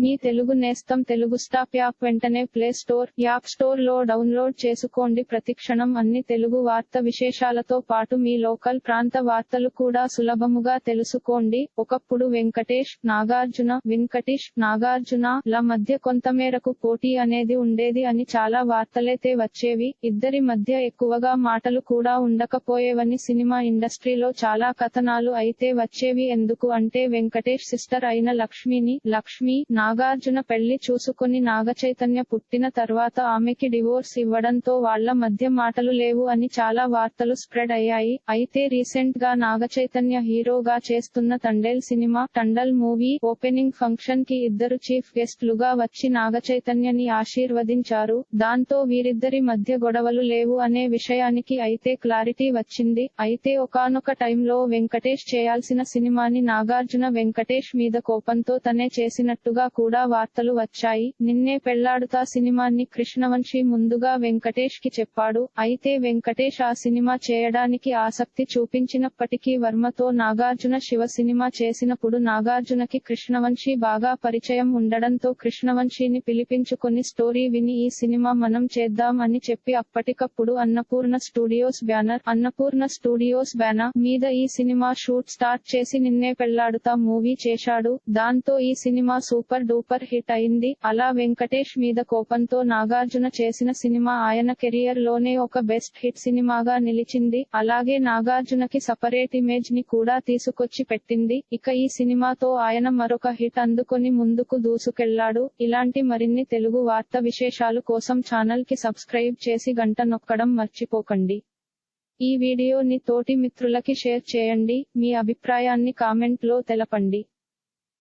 మీ తెలుగు నేస్తం Telugu stop app వెంటనే play store app స్టోర్లో డౌన్లోడ్ చేసుకోండి. ప్రతిక్షణం అన్ని తెలుగు వార్త విశేషాలతో పాటు మీ లోకల్ ప్రాంత వార్తలు కూడా సులభముగా తెలుసుకోండి. ఒకప్పుడు వెంకటేష్ నాగార్జున వెంకటేష్ నాగార్జున ల మధ్య కొంతమేరకు పోటీ అనేది ఉండేది అని చాలా వార్తలైతే వచ్చేవి. ఇద్దరి మధ్య ఎక్కువగా మాటలు కూడా ఉండకపోయేవని సినిమా ఇండస్ట్రీలో చాలా కథనాలు అయితే వచ్చేవి. ఎందుకు అంటే వెంకటేష్ సిస్టర్ అయిన లక్ష్మిని లక్ష్మి నా నాగార్జున పెళ్ళి చూసుకొని నాగచైతన్య పుట్టిన తర్వాత ఆమెకి డివోర్స్ ఇవ్వడంతో వాళ్ళ మధ్య మాటలు లేవు అని చాలా వార్తలు స్ప్రెడ్ అయ్యాయి. అయితే రీసెంట్గా నాగచైతన్య హీరోగా చేస్తున్న Thandel cinema Thandel movie opening ఫంక్షన్కి ఇద్దరు చీఫ్ గెస్ట్ లుగా వచ్చి నాగచైతన్యని ఆశీర్వదించారు. దాంతో వీరిద్దరి మధ్య గొడవలు లేవు అనే విషయానికి అయితే క్లారిటీ వచ్చింది. అయితే ఒకానొక టైంలో వెంకటేష్ చేయాల్సిన సినిమాని నాగార్జున వెంకటేష్ మీద కోపంతో తనే చేసినట్టుగా కూడా వార్తలు వచ్చాయి. నిన్నే పెళ్ళాడుతా సినిమాని కృష్ణవంశీ ముందుగా వెంకటేష్కి చెప్పాడు. అయితే వెంకటేష్ ఆ సినిమా చేయడానికి ఆసక్తి చూపించినప్పటికీ వర్మతో నాగార్జున శివ సినిమా చేసినప్పుడు నాగార్జునకి కృష్ణవంశీ బాగా పరిచయం ఉండడంతో కృష్ణవంశీని పిలిపించుకొని స్టోరీ విని ఈ సినిమా మనం చేద్దాం అని చెప్పి అప్పటికప్పుడు Annapurna studios banner Annapurna studios banner మీద ఈ సినిమా షూట్ స్టార్ట్ చేసి నిన్నే పెళ్ళాడుతా మూవీ చేశాడు. దాంతో ఈ cinema super super duper hit అయింది. అలా వెంకటేష్ మీద కోపంతో నాగార్జున చేసిన సినిమా ఆయన కెరియర్లోనే ఒక బెస్ట్ హిట్ సినిమాగా నిలిచింది. అలాగే నాగార్జునకి సపరేట్ ఇమేజ్ని కూడా తీసుకొచ్చి పెట్టింది. ఇక ఈ సినిమాతో ఆయన మరొక హిట్ అందుకొని ముందుకు దూసుకెళ్ళాడు. ఇలాంటి మరిన్ని తెలుగు వార్త విశేషాలు కోసం ఛానల్కి సబ్స్క్రైబ్ చేసి గంట నొక్కడం మర్చిపోకండి. ఈ వీడియోని తోటి మిత్రులకి షేర్ చేయండి. మీ అభిప్రాయాన్ని కామెంట్లో తెలపండి.